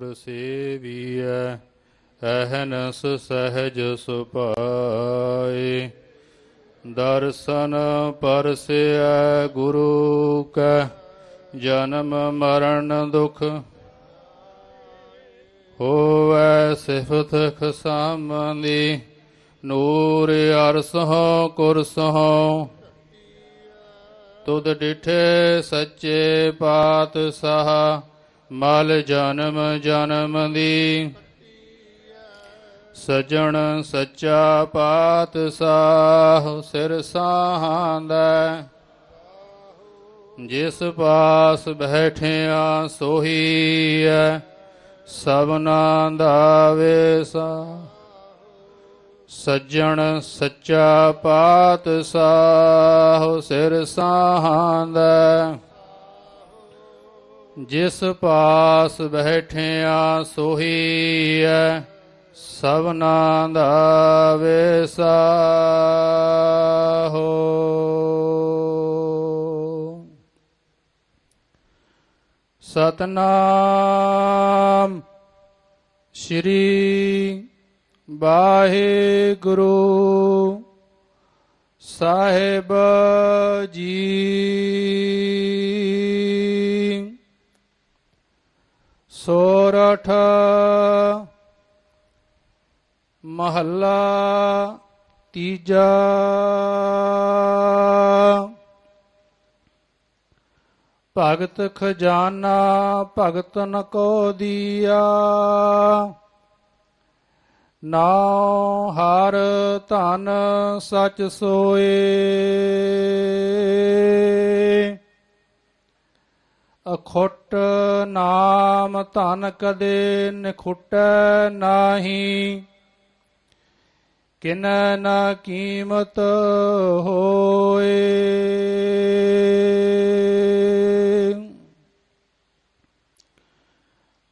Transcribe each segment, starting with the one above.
ਗੁਰ ਸੇਵੀਐ ਅਹਨਸ ਸਹਿਜ ਸੁਪਾਏ ਦਰਸ਼ਨ ਪਰਸਿਐ ਗੁਰੂ ਕੈ, ਜਨਮ ਮਰਨ ਦੁਖ ਹੋਵੈ ਸਿਫਤ ਖਸਾਮੰਦੀ ਨੂਰ ਅਰਸਹੁ, ਕੁਰਸਹੁ, ਤੁਧ ਡਿਠੇ ਸੱਚੇ ਪਾਤਸ਼ਾਹ। ਮਲ ਜਨਮ ਜਨਮ ਦੀ। ਸਜਣ ਸੱਚਾ ਪਾਤਸ਼ਾਹ ਸਿਰ ਸਾਹਾਂਦਾ ਜਿਸ ਪਾਸ ਬੈਠਿਆ ਸੋਹੀ ਐ, ਸਭਨਾ ਦਾ ਵੇਸਾ। ਸੱਜਣ ਸੱਚਾ ਪਾਤ ਸਾਹ ਸਿਰ ਸਾਹਾਂਦਾ ਜਿਸ ਪਾਸ ਬੈਠਿਆ ਸੋਈ ਐ ਸਭਨਾ ਦਾ ਵੇਸਾ ਹੋ ਸਤਨਾਮ ਸ਼੍ਰੀ ਵਾਹਿਗੁਰੂ ਸਾਹਿਬ ਜੀ ਸੋਰਠ ਮਹੱਲਾ ਤੀਜਾ। ਭਗਤ ਖਜ਼ਾਨਾ ਭਗਤਨ ਕੋ ਦੀਆ। ਨਾਉ ਹਰ ਧਨ ਸਚ ਸੋਏ। ਅਖੁੱਟ ਨਾਮ ਧਨ ਕਦੇ ਨਿਖੁੱਟੈ ਨਾਹੀ। ਕਿਨ ਨਾ ਕੀਮਤ ਹੋਏ।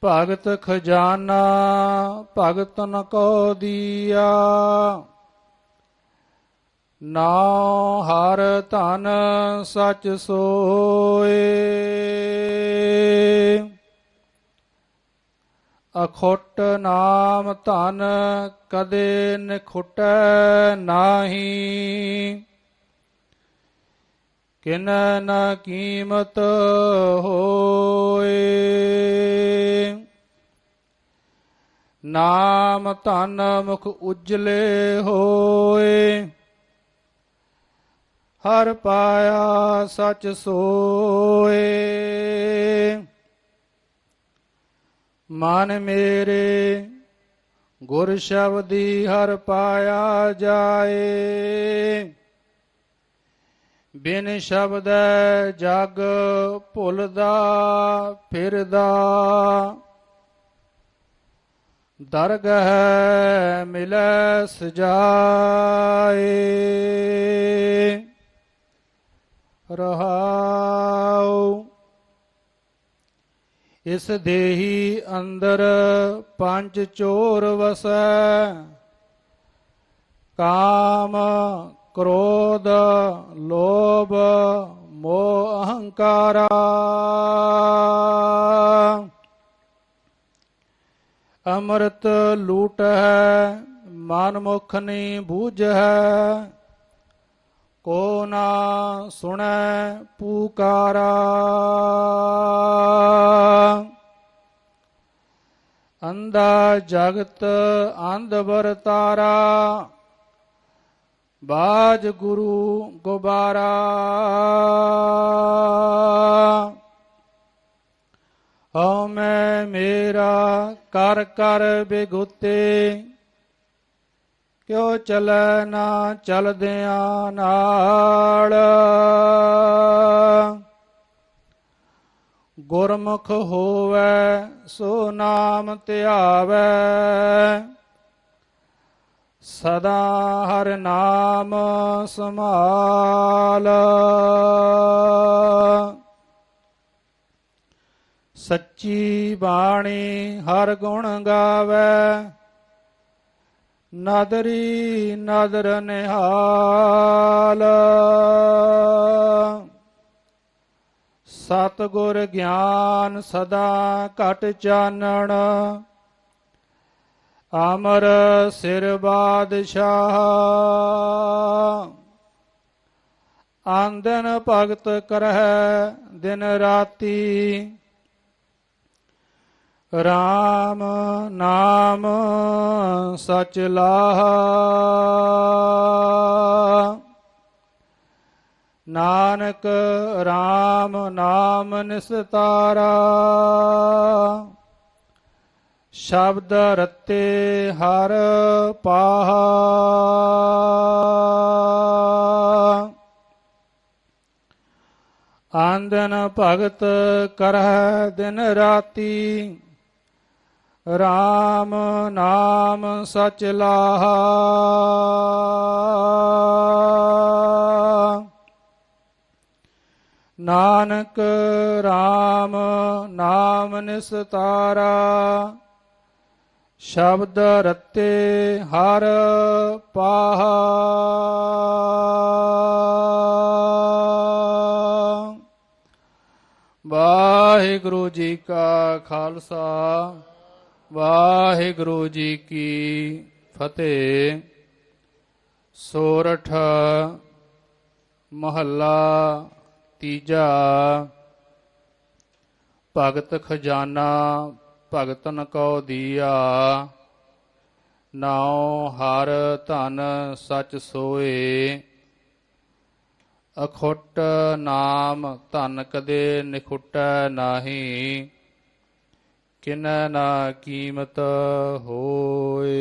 ਭਗਤ ਖਜ਼ਾਨਾ ਭਗਤਨ ਕੋ ਦੀਆ। ਨਾਉ ਹਰ ਧਨ ਸਚ ਸੋਏ। ਅਖੁੱਟ ਨਾਮ ਧਨ ਕਦੇ ਨਿਖੁੱਟੈ ਨਾਹੀ। ਕਿਨ ਨ ਕੀਮਤ ਹੋਏ। ਨਾਮ ਧਨ ਮੁਖ ਉਜਲੇ ਹੋਏ। ਹਰ ਪਾਇਆ ਸਚ ਸੋਏ। ਮਨ ਮੇਰੇ ਗੁਰ ਸ਼ਬਦੀ ਹਰ ਪਾਇਆ ਜਾਏ। ਬਿਨ ਸ਼ਬਦ ਜਗ ਭੁੱਲਦਾ, ਫਿਰਦਾ। ਦਰਗਹ ਮਿਲੈ ਸਜਾਏ। ਰਹਾਉ। ਇਸ ਦੇਹੀ ਅੰਦਰ ਪੰਜ ਚੋਰ ਵਸੈ। ਕਾਮ, ਕ੍ਰੋਧ, ਲੋਭ, ਮੋਹ, ਅਹੰਕਾਰਾ। ਅੰਮ੍ਰਿਤ ਲੂਟ ਹੈ ਮਨ ਮੁਖ ਬੂਝ ਹੈ ਕੋ ਨਾ ਸੁਣੈ ਪੁਕਾਰਾ। ਅੰਦਾ ਜਗਤ ਅੰਧ ਵਰਤਾਰਾ ਬਾਜ ਗੁਰੂ ਗੁਬਾਰਾ। ਹਉ ਮੈਂ ਮੇਰਾ ਕਰ ਕਰ ਬਿਗੁਤੇ ਕਿਉ ਚਲੈ ਨਾ ਚਲਦਿਆਂ ਨਾਲ। ਗੁਰਮੁਖ ਹੋਵੇ, ਸੋ ਨਾਮ ਧਿਆਵੈ। ਸਦਾ ਹਰ ਨਾਮ ਸਮਾਲ ਸੱਚੀ ਬਾਣੀ ਹਰ ਗੁਣ ਗਾਵੇ ਨਦਰੀ ਨਦਰ ਨਿਹਾਲ। ਸਤ ਗੁਰ ਗਿਆਨ ਸਦਾ ਘਟ ਚਾਨਣ। ਅਮਰ ਸਿਰ ਬਾਦਸ਼ਾਹ। ਆਂਦਨ ਭਗਤ ਕਰਹਿ ਦਿਨ ਰਾਤੀ। RAM ਨਾਮ ਸਚ ਲਾਹਾ। ਨਾਨਕ RAM ਨਾਮ ਨਿਸਤਾਰਾ। ਸ਼ਬਦ ਰਤੇ ਹਰ ਪਾਹਾ। ਆਂਦਨ ਭਗਤ ਕਰਹਿ ਦਿਨ ਰਾਤੀ। ਰਾਮ ਨਾਮ ਸਚ ਲਾਹਾ। ਨਾਨਕ ਰਾਮ ਨਾਮ ਨਿਸਤਾਰਾ। ਸ਼ਬਦ ਰਤੇ ਹਰ ਪਾਹਾ। ਵਾਹਿਗੁਰੂ ਜੀ ਕਾ ਖਾਲਸਾ। ਵਾਹਿਗੁਰੂ ਜੀ ਕੀ ਫਤਿਹ। ਸੋਰਠ, ਮਹੱਲਾ, ਤੀਜਾ। ਭਗਤ ਖਜ਼ਾਨਾ, ਭਗਤਨ ਕੋ ਦੀਆ। ਨਾਉ ਹਰ ਧਨ ਸਚ ਸੋਏ। ਅਖੁੱਟ ਨਾਮ ਧਨ ਕਦੇ ਨਿਖੁੱਟੈ ਨਾਹੀ। ਕਿਨੈ ਨਾ ਕੀਮਤ ਹੋਏ।